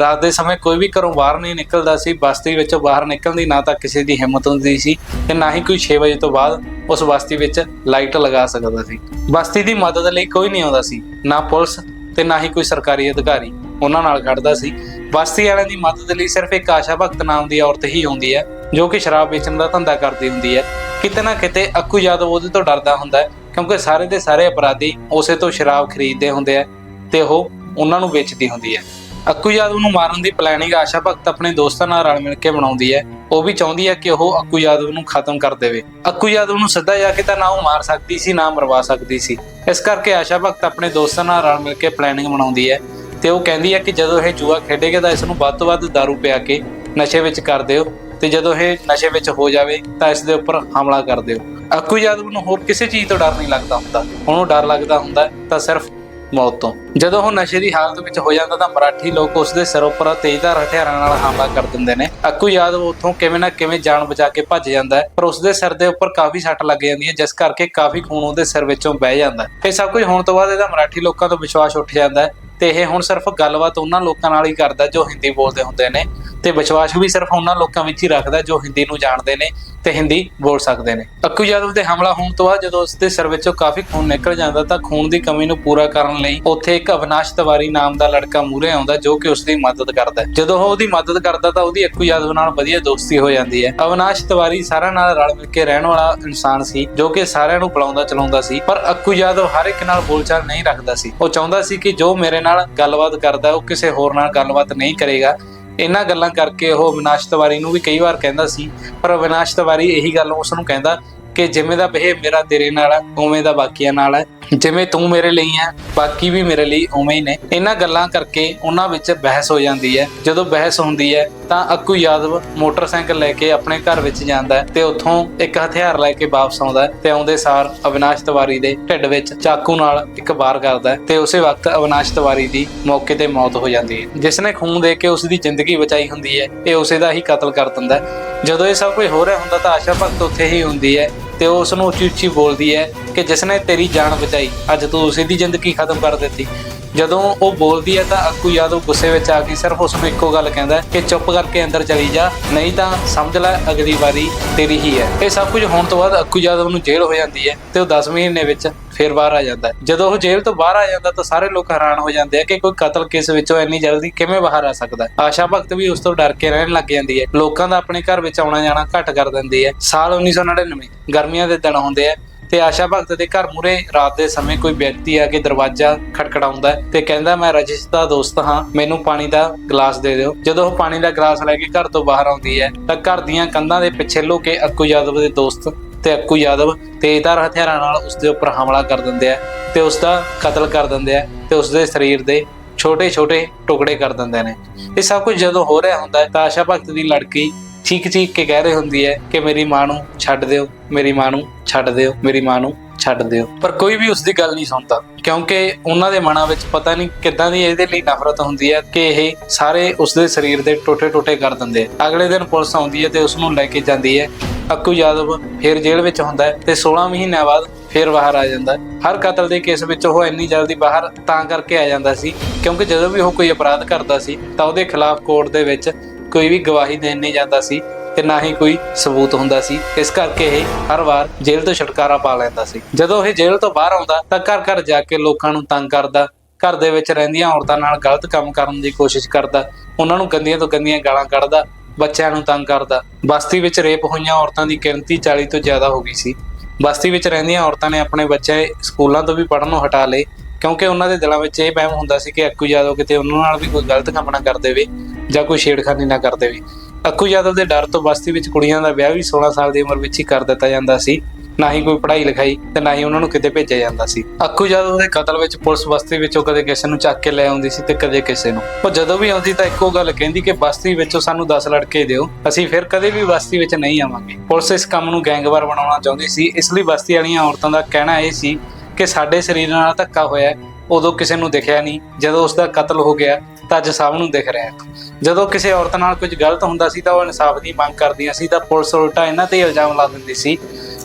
ਰਾਤ ਦੇ ਸਮੇਂ ਕੋਈ ਵੀ ਘਰੋਂ ਬਾਹਰ ਨਹੀਂ ਨਿਕਲਦਾ ਸੀ, ਬਸਤੀ ਵਿੱਚੋਂ ਬਾਹਰ ਨਿਕਲਣ ਦੀ ਨਾ ਤਾਂ ਕਿਸੇ ਦੀ ਹਿੰਮਤ ਹੁੰਦੀ ਸੀ ਤੇ ਨਾ ਹੀ ਕੋਈ 6 ਵਜੇ ਤੋਂ ਬਾਅਦ ਉਸ ਬਸਤੀ ਵਿੱਚ ਲਾਈਟ ਲਗਾ ਸਕਦਾ ਸੀ। ਬਸਤੀ ਦੀ ਮਦਦ ਲਈ ਕੋਈ ਨਹੀਂ ਆਉਂਦਾ ਸੀ, ਨਾ ਪੁਲਿਸ ਤੇ ਨਾ ਹੀ ਕੋਈ ਸਰਕਾਰੀ ਅਧਿਕਾਰੀ ਉਹਨਾਂ ਨਾਲ ਖੜਦਾ ਸੀ। ਬਸਤੀ ਵਾਲਿਆਂ ਦੀ ਮਦਦ ਲਈ ਸਿਰਫ ਇੱਕ ਆਸ਼ਾ ਭਗਤ ਨਾਮ ਦੀ ਔਰਤ ਹੀ ਆਉਂਦੀ ਹੈ, ਜੋ ਕਿ ਸ਼ਰਾਬ ਵੇਚਣ ਦਾ ਧੰਦਾ ਕਰਦੀ ਹੁੰਦੀ ਹੈ। ਕਿਤੇ ਨਾ ਕਿਤੇ ਅੱਕੂ ਯਾਦਵ ਉਹਦੇ ਤੋਂ ਡਰਦਾ ਹੁੰਦਾ ਹੈ, ਕਿਉਂਕਿ ਸਾਰੇ ਦੇ ਸਾਰੇ ਅਪਰਾਧੀ ਉਸੇ ਤੋਂ ਸ਼ਰਾਬ ਖਰੀਦਦੇ ਹੁੰਦੇ ਆ ਤੇ ਉਹ ਉਹਨਾਂ ਨੂੰ ਵੇਚਦੀ ਹੁੰਦੀ ਹੈ। ਅੱਕੂ ਯਾਦਵ ਨੂੰ ਮਾਰਨ ਦੀ ਪਲੈਨਿੰਗ ਆਸ਼ਾ ਭਗਤ ਆਪਣੇ ਦੋਸਤਾਂ ਨਾਲ ਰਲ ਮਿਲ ਕੇ ਬਣਾਉਂਦੀ ਹੈ। ਉਹ ਵੀ ਚਾਹੁੰਦੀ ਹੈ ਕਿ ਉਹ ਅੱਕੂ ਯਾਦਵ ਨੂੰ ਖਤਮ ਕਰ ਦੇਵੇ। ਅੱਕੂ ਯਾਦਵ ਨੂੰ ਸਿੱਧਾ ਜਾ ਕੇ ਤਾਂ ਨਾ ਉਹ ਮਾਰ ਸਕਦੀ ਸੀ, ਨਾ ਮਰਵਾ ਸਕਦੀ ਸੀ। ਇਸ ਕਰਕੇ ਆਸ਼ਾ ਭਗਤ ਆਪਣੇ ਦੋਸਤਾਂ ਨਾਲ ਰਲ ਮਿਲ ਕੇ ਪਲੈਨਿੰਗ ਬਣਾਉਂਦੀ ਹੈ। ਤੇ ਉਹ ਕਹਿੰਦੀ ਹੈ ਕਿ ਜਦੋਂ ਇਹ ਜੂਆ ਖੇਡੇਗਾ ਤਾਂ ਇਸ ਨੂੰ ਵੱਧ ਤੋਂ ਵੱਧ ਦਾਰੂ ਪਿਆ ਕੇ ਨਸ਼ੇ ਵਿੱਚ ਕਰ ਦਿਓ ਤੇ ਜਦੋਂ ਇਹ ਨਸ਼ੇ ਵਿੱਚ ਹੋ ਜਾਵੇ ਤਾਂ ਇਸ ਦੇ ਉੱਪਰ ਹਮਲਾ ਕਰ ਦਿਓ। ਅੱਕੂ ਯਾਦਵ ਨੂੰ ਹੋਰ ਕਿਸੇ ਚੀਜ਼ ਤੋਂ ਡਰ ਨਹੀਂ ਲੱਗਦਾ ਹੁੰਦਾ। ਉਹਨੂੰ ਡਰ ਲੱਗਦਾ ਹੁੰਦਾ ਤਾਂ ਸਿਰਫ ਮੌਤ ਤੋਂ। ਜਦੋਂ ਉਹ ਨਸ਼ੇ ਦੀ ਹਾਲਤ ਵਿੱਚ ਹੋ ਜਾਂਦਾ ਤਾਂ ਮਰਾਠੀ ਲੋਕ ਉਸ ਦੇ ਸਿਰ ਉੱਪਰ ਤੇਜ਼ਧਾਰ ਹਥਿਆਰਾਂ ਨਾਲ ਹਮਲਾ ਕਰ ਦਿੰਦੇ ਨੇ। ਅੱਕੂ ਯਾਦਵ ਉੱਥੋਂ ਕਿਵੇਂ ਨਾ ਕਿਵੇਂ ਜਾਨ ਬਚਾ ਕੇ ਭੱਜ ਜਾਂਦਾ ਹੈ, ਪਰ ਉਸ ਦੇ ਸਿਰ ਦੇ ਉੱਪਰ ਕਾਫੀ ਸੱਟ ਲੱਗ ਜਾਂਦੀ ਹੈ, ਜਿਸ ਕਰਕੇ ਕਾਫੀ ਖੂਨ ਉਹਦੇ ਸਿਰ ਵਿੱਚੋਂ ਵਹਿ ਜਾਂਦਾ ਹੈ। ਇਹ ਸਭ ਕੁਝ ਹੋਣ ਤੋਂ ਬਾਅਦ ਇਹਦਾ ਮਰਾਠੀ ਲੋਕਾਂ ਤੋਂ ਵਿਸ਼ਵਾਸ ਉੱਠ ਜਾਂਦਾ ਹੈ ਤੇ ਇਹ ਹੁਣ ਸਿਰਫ ਗੱਲਬਾਤ ਉਹਨਾਂ ਲੋਕਾਂ ਨਾਲ ਹੀ ਕਰਦਾ ਜੋ ਹਿੰਦੀ ਬੋਲਦੇ ਹੁੰਦੇ ਨੇ ਤੇ ਵਿਸ਼ਵਾਸ ਵੀ ਸਿਰਫ ਉਹਨਾਂ ਲੋਕਾਂ ਵਿੱਚ ਹੀ ਰੱਖਦਾ ਜੋ ਹਿੰਦੀ ਨੂੰ ਜਾਣਦੇ ਨੇ ਤੇ ਹਿੰਦੀ ਬੋਲ ਸਕਦੇ ਨੇ। ਅੱਕੂ ਯਾਦਵ ਦੇ ਹਮਲਾ ਹੋਣ ਤੋਂ ਬਾਅਦ ਜਦੋਂ ਉਸ ਦੇ ਸਿਰ ਵਿੱਚੋਂ ਕਾਫੀ ਖੂਨ ਨਿਕਲ ਜਾਂਦਾ, ਤਾਂ ਖੂਨ ਦੀ ਕਮੀ ਨੂੰ ਪੂਰਾ ਕਰਨ ਲਈ ਉੱਥੇ ਇੱਕ ਅਵਿਨਾਸ਼ ਤਿਵਾਰੀ ਨਾਮ ਦਾ ਲੜਕਾ ਮੂਹਰੇ ਆਉਂਦਾ, ਜੋ ਕਿ ਉਸ ਦੀ ਮਦਦ ਕਰਦਾ ਹੈ। ਜਦੋਂ ਉਹ ਉਹਦੀ ਮਦਦ ਕਰਦਾ, ਤਾਂ ਉਹਦੀ ਅੱਕੂ ਯਾਦਵ ਨਾਲ ਵਧੀਆ ਦੋਸਤੀ ਹੋ ਜਾਂਦੀ ਹੈ। ਅਵਿਨਾਸ਼ ਤਿਵਾਰੀ ਸਾਰਿਆਂ ਨਾਲ ਰਲ ਮਿਲ ਕੇ ਰਹਿਣ ਵਾਲਾ ਇਨਸਾਨ ਸੀ, ਜੋ ਕਿ ਸਾਰਿਆਂ ਨੂੰ ਬੁਲਾਉਂਦਾ ਚਲਾਉਂਦਾ ਸੀ, ਪਰ ਅੱਕੂ ਯਾਦਵ ਹਰ ਇੱਕ ਨਾਲ ਬੋਲਚਾਲ ਨਹੀਂ ਰੱਖਦਾ ਸੀ। ਉਹ ਚਾਹੁੰਦਾ ਸੀ ਕਿ ਜੋ ਮੇਰੇ ਨਾਲ ਗੱਲਬਾਤ ਕਰਦਾ, ਉਹ ਕਿਸੇ ਹੋਰ ਨਾਲ ਗੱਲਬਾਤ ਨਹੀਂ ਕਰੇਗਾ। ਇਹਨਾਂ ਗੱਲਾਂ ਕਰਕੇ ਉਹ ਅਵਿਨਾਸ਼ ਤਿਵਾਰੀ ਨੂੰ ਵੀ ਕਈ ਵਾਰ ਕਹਿੰਦਾ ਸੀ, ਪਰ ਅਵਿਨਾਸ਼ ਤਿਵਾਰੀ ਇਹੀ ਗੱਲ ਉਸ ਨੂੰ ਕਹਿੰਦਾ ਕਿ ਜਿਵੇਂ ਦਾ ਬਿਹੇਵ ਮੇਰਾ ਤੇਰੇ ਨਾਲ ਹੈ ਉਵੇਂ ਦਾ ਬਾਕੀਆਂ ਨਾਲ ਹੈ ਜਿਵੇਂ ਤੂੰ ਮੇਰੇ ਲਈ ਹੈ, ਬਾਕੀ ਵੀ ਮੇਰੇ ਲਈ ਉਵੇਂ ਹੀ ਨੇ। ਇਹਨਾਂ ਗੱਲਾਂ ਕਰਕੇ ਉਹਨਾਂ ਵਿੱਚ ਬਹਿਸ ਹੋ ਜਾਂਦੀ ਹੈ। ਜਦੋਂ ਬਹਿਸ ਹੁੰਦੀ ਹੈ, ਤਾਂ ਅੱਕੂ ਯਾਦਵ ਮੋਟਰਸਾਈਕਲ ਲੈ ਕੇ ਆਪਣੇ ਘਰ ਵਿੱਚ ਜਾਂਦਾ ਤੇ ਉੱਥੋਂ ਇੱਕ ਹਥਿਆਰ ਲੈ ਕੇ ਵਾਪਸ ਆਉਂਦਾ ਹੈ ਤੇ ਆਉਂਦੇ ਸਾਰ ਅਵਿਨਾਸ਼ ਤਿਵਾਰੀ ਦੇ ਢਿੱਡ ਵਿੱਚ ਚਾਕੂ ਨਾਲ ਇੱਕ ਵਾਰ ਕਰਦਾ ਹੈ ਤੇ ਉਸੇ ਵਕਤ ਅਵਿਨਾਸ਼ ਤਿਵਾਰੀ ਦੀ ਮੌਕੇ ਤੇ ਮੌਤ ਹੋ ਜਾਂਦੀ ਹੈ। ਜਿਸ ਨੇ ਖੂਨ ਦੇ ਕੇ ਉਸ ਦੀ ਜ਼ਿੰਦਗੀ ਬਚਾਈ ਹੁੰਦੀ ਹੈ, ਇਹ ਉਸੇ ਦਾ ਹੀ ਕਤਲ ਕਰ ਦਿੰਦਾ ਜਦੋਂ ਇਹ ਸਭ ਕੁਝ ਹੋ ਰਿਹਾ ਹੁੰਦਾ ਤਾਂ ਆਸ਼ਾ ਭਗਤ ਉੱਥੇ ਹੀ ਹੁੰਦੀ ਹੈ ਤੇ ਉਹ ਉਸ ਨੂੰ ਉੱਚੀ ਉੱਚੀ ਬੋਲਦੀ ਹੈ ਕਿ ਜਿਸ ਨੇ ਤੇਰੀ ਜਾਨ ਬਚਾਈ, ਅੱਜ ਤੂੰ ਉਸ ਦੀ ਜ਼ਿੰਦਗੀ ਖਤਮ ਕਰ ਦਿੱਤੀ। ਜਦੋਂ ਉਹ ਬੋਲਦੀ ਹੈ ਤਾਂ ਅੱਕੂ ਯਾਦਵ ਗੁੱਸੇ ਵਿੱਚ ਆ ਕੇ ਸਿਰਫ ਉਸ ਨੂੰ ਇੱਕੋ ਗੱਲ ਕਹਿੰਦਾ ਕਿ ਚੁੱਪ ਕਰਕੇ ਅੰਦਰ ਚਲੀ ਜਾ, ਨਹੀਂ ਤਾਂ ਸਮਝ ਲੈ ਅਗਲੀ ਵਾਰੀ ਤੇਰੀ ਹੀ ਹੈ। ਇਹ ਸਭ ਕੁਝ ਹੋਣ ਤੋਂ ਬਾਅਦ ਅੱਕੂ ਯਾਦਵ ਨੂੰ ਜੇਲ੍ਹ ਹੋ ਜਾਂਦੀ ਹੈ ਤੇ ਉਹ 10 ਮਹੀਨੇ ਵਿੱਚ ਫਿਰ ਬਾਹਰ ਆ ਜਾਂਦਾ ਹੈ। ਜਦੋਂ ਉਹ ਜੇਲ੍ਹ ਤੋਂ ਬਾਹਰ ਆ ਜਾਂਦਾ ਤਾਂ ਸਾਰੇ ਲੋਕ ਹੈਰਾਨ ਹੋ ਜਾਂਦੇ ਆ ਕਿ ਕੋਈ ਕਤਲ ਕੇਸ ਵਿੱਚੋਂ ਇੰਨੀ ਜਲਦੀ ਕਿਵੇਂ ਬਾਹਰ ਆ ਸਕਦਾ ਹੈ। ਆਸ਼ਾ ਭਗਤ ਵੀ ਉਸ ਤੋਂ ਡਰ ਕੇ ਰਹਿਣ ਲੱਗ ਜਾਂਦੀ ਹੈ। ਲੋਕਾਂ ਦਾ ਆਪਣੇ ਘਰ ਵਿੱਚ ਆਉਣਾ ਜਾਣਾ ਘੱਟ ਕਰ ਦਿੰਦੀ ਹੈ। ਸਾਲ 1999 ਗਰਮੀਆਂ ਦੇ ਦਿਨ ਹੁੰਦੇ ਆ। ਤੇ ਆਸ਼ਾ ਭਗਤ ਦੇ ਘਰ ਮੂਰੇ ਰਾਤ ਦੇ ਸਮੇਂ ਕੋਈ ਵਿਅਕਤੀ ਆ ਕੇ ਦਰਵਾਜ਼ਾ ਖੜਖੜਾਉਂਦਾ ਹੈ ਤੇ ਕਹਿੰਦਾ, ਮੈਂ ਰਜਿਸ਼ ਦਾ ਦੋਸਤ ਹਾਂ, ਮੈਨੂੰ ਪਾਣੀ ਦਾ ਗਲਾਸ ਦੇ ਦਿਓ। ਜਦੋਂ ਉਹ ਪਾਣੀ ਦਾ ਗਲਾਸ ਲੈ ਕੇ ਘਰ ਤੋਂ ਬਾਹਰ ਆਉਂਦੀ ਹੈ, ਤਾਂ ਘਰ ਦੀਆਂ ਕੰਧਾਂ ਦੇ ਪਿੱਛੇ ਲੁਕ ਕੇ ਅੱਕੂ ਯਾਦਵ ਦੇ ਦੋਸਤ ਤੇ ਅੱਕੂ ਯਾਦਵ ਤੇਜ਼ਧਾਰ ਹਥਿਆਰਾਂ ਨਾਲ ਉਸ ਦੇ ਉੱਪਰ ਹਮਲਾ ਕਰ ਦਿੰਦੇ ਆ ਤੇ ਉਸ ਦਾ ਕਤਲ ਕਰ ਦਿੰਦੇ ਆ ਤੇ ਉਸ ਦੇ ਸਰੀਰ ਦੇ ਛੋਟੇ-ਛੋਟੇ ਟੁਕੜੇ ਕਰ ਦਿੰਦੇ ਨੇ। ਇਹ ਸਭ ਕੁਝ ਜਦੋਂ ਹੋ ਰਿਹਾ ਹੁੰਦਾ ਹੈ, ਤਾਂ ਆਸ਼ਾ ਭਗਤ ਦੀ ਲੜਕੀ ਚੀਕ-ਚੀਕ ਕੇ ਕਹਿ ਰਹੀ ਹੁੰਦੀ ਹੈ ਕਿ ਮੇਰੀ ਮਾਂ ਨੂੰ ਛੱਡ ਦਿਓ, ਮੇਰੀ ਮਾਂ ਨੂੰ ਛੱਡ ਦਿਓ, ਮੇਰੀ ਮਾਂ ਨੂੰ ਛੱਡ ਦਿਓ। ਪਰ ਕੋਈ ਵੀ ਉਸ ਦੀ ਗੱਲ ਨਹੀਂ ਸੁਣਦਾ, ਕਿਉਂਕਿ ਉਹਨਾਂ ਦੇ ਮਨਾਂ ਵਿੱਚ ਪਤਾ ਨਹੀਂ ਕਿੱਦਾਂ ਦੀ ਇਹਦੇ ਲਈ ਨਫ਼ਰਤ ਹੁੰਦੀ ਹੈ ਕਿ ਇਹ ਸਾਰੇ ਉਸ ਦੇ ਸਰੀਰ ਦੇ ਟੋਟੇ-ਟੋਟੇ ਕਰ ਦਿੰਦੇ ਅਗਲੇ ਦਿਨ ਪੁਲਿਸ ਆਉਂਦੀ ਹੈ ਤੇ ਉਸ ਨੂੰ ਲੈ ਕੇ ਜਾਂਦੀ ਹੈ। ਅੱਕੂ ਯਾਦਵ ਫਿਰ ਜੇਲ੍ਹ ਵਿੱਚ ਹੁੰਦਾ ਤੇ 16 ਮਹੀਨਿਆਂ ਬਾਅਦ ਫਿਰ ਬਾਹਰ ਆ ਜਾਂਦਾ ਹਰ ਕਤਲ ਦੇ ਕੇਸ ਵਿੱਚ ਉਹ ਇੰਨੀ ਜਲਦੀ ਬਾਹਰ ਤਾਂ ਕਰਕੇ ਆ ਜਾਂਦਾ ਸੀ, ਕਿਉਂਕਿ ਜਦੋਂ ਵੀ ਉਹ ਕੋਈ ਅਪਰਾਧ ਕਰਦਾ ਸੀ ਤਾਂ ਉਹਦੇ ਖਿਲਾਫ ਕੋਰਟ ਦੇ ਵਿੱਚ ਕੋਈ ਵੀ ਗਵਾਹੀ ਦੇਣ ਨਹੀਂ ਜਾਂਦਾ ਸੀ ਤੇ ਨਾ ਹੀ ਕੋਈ ਸਬੂਤ ਹੁੰਦਾ ਸੀ। ਇਸ ਕਰਕੇ ਇਹ ਹਰ ਵਾਰ ਜੇਲ੍ਹ ਤੋਂ ਛੁਟਕਾਰਾ ਪਾ ਲੈਂਦਾ ਸੀ। ਜਦੋਂ ਇਹ ਜੇਲ੍ਹ ਤੋਂ ਬਾਹਰ ਆਉਂਦਾ ਤਾਂ ਘਰ ਘਰ ਜਾ ਕੇ ਲੋਕਾਂ ਨੂੰ ਤੰਗ ਕਰਦਾ, ਘਰ ਦੇ ਵਿੱਚ ਰਹਿੰਦੀਆਂ ਔਰਤਾਂ ਨਾਲ ਗਲਤ ਕੰਮ ਕਰਨ ਦੀ ਕੋਸ਼ਿਸ਼ ਕਰਦਾ, ਉਹਨਾਂ ਨੂੰ ਗੰਦੀਆਂ ਤੋਂ ਗੰਦੀਆਂ ਗਾਲਾਂ ਕੱਢਦਾ, ਬੱਚਿਆਂ ਨੂੰ ਤੰਗ ਕਰਦਾ। ਬਸਤੀ ਵਿੱਚ ਰੇਪ ਹੋਈਆਂ ਔਰਤਾਂ ਦੀ ਗਿਣਤੀ 40 ਤੋਂ ਜ਼ਿਆਦਾ ਹੋ ਗਈ ਸੀ। ਬਸਤੀ ਵਿੱਚ ਰਹਿੰਦੀਆਂ ਔਰਤਾਂ ਨੇ ਆਪਣੇ ਬੱਚੇ ਸਕੂਲਾਂ ਤੋਂ ਵੀ ਪੜ੍ਹਨ ਨੂੰ ਹਟਾ ਲਏ, ਕਿਉਂਕਿ ਉਹਨਾਂ ਦੇ ਦਿਲਾਂ ਵਿੱਚ ਇਹ ਵਹਿਮ ਹੁੰਦਾ ਸੀ ਕਿ ਅੱਕੂ ਯਾਦਵ ਕਿਤੇ ਉਹਨਾਂ ਨਾਲ ਵੀ ਕੋਈ ਗਲਤ ਕੰਮ ਨਾ ਕਰ ਦੇਵੇ। ਜਾਂ ਕੋਈ ਛੇੜਖਾਨੀ ਨਾ ਕਰ ਦੇਵੇ। ਅੱਖੂ ਯਾਦਵ ਦੇ ਡਰ ਤੋਂ ਬਸਤੀ ਵਿੱਚ ਕੁੜੀਆਂ ਦਾ ਵਿਆਹ ਵੀ 16 ਸਾਲ ਦੀ ਉਮਰ ਵਿੱਚ ਹੀ ਕਰ ਦਿੱਤਾ ਜਾਂਦਾ ਸੀ। ਨਾ ਹੀ ਕੋਈ ਪੜ੍ਹਾਈ ਲਿਖਾਈ ਤੇ ਨਾ ਹੀ ਉਹਨਾਂ ਨੂੰ ਕਿਤੇ ਭੇਜਿਆ ਜਾਂਦਾ ਸੀ। ਅੱਕੂ ਯਾਦਵ ਦੇ ਕਤਲ ਵਿੱਚ ਪੁਲਿਸ ਬਸਤੀ ਵਿੱਚੋਂ ਕਦੇ ਕਿਸੇ ਨੂੰ ਚੱਕ ਕੇ ਲੈ ਆਉਂਦੀ ਸੀ ਤੇ ਕਦੇ ਕਿਸੇ ਨੂੰ। ਉਹ ਜਦੋਂ ਵੀ ਆਉਂਦੀ ਤਾਂ ਇੱਕੋ ਗੱਲ ਕਹਿੰਦੀ ਕਿ ਬਸਤੀ ਵਿੱਚੋਂ ਸਾਨੂੰ 10 ਲੜਕੇ ਦਿਓ, ਅਸੀਂ ਫਿਰ ਕਦੇ ਵੀ ਬਸਤੀ ਵਿੱਚ ਨਹੀਂ ਆਵਾਂਗੇ। ਪੁਲਿਸ ਇਸ ਕੰਮ ਨੂੰ ਗੈਂਗਵਾਰ ਬਣਾਉਣਾ ਚਾਹੁੰਦੀ ਸੀ, ਇਸ ਲਈ ਬਸਤੀ ਵਾਲੀਆਂ ਔਰਤਾਂ ਦਾ ਕਹਿਣਾ ਇਹ ਸੀ ਕਿ ਸਾਡੇ ਸਰੀਰ ਨਾਲ ਧੱਕਾ ਹੋਇਆ, ਉਦੋਂ ਕਿਸੇ ਨੂੰ ਦਿਖਿਆ ਨਹੀਂ। ਜਦੋਂ ਉਸ ਦਾ ਕਤਲ ਹੋ ਗਿਆ ਤਾਂ ਅੱਜ ਨੂੰ ਦਿਖ ਰਿਹਾ। ਜਦੋਂ ਕਿਸੇ ਔਰਤ ਨਾਲ ਕੁਝ ਗਲਤ ਹੁੰਦਾ ਸੀ ਤਾਂ ਉਹ ਇਨਸਾਫ ਦੀ ਮੰਗ ਕਰਦੀਆਂ ਸੀ, ਤਾਂ ਪੁਲਿਸ ਉਲਟਾ ਇਹਨਾਂ ਤੇ ਇਲਜ਼ਾਮ ਲਾ ਦਿੰਦੀ ਸੀ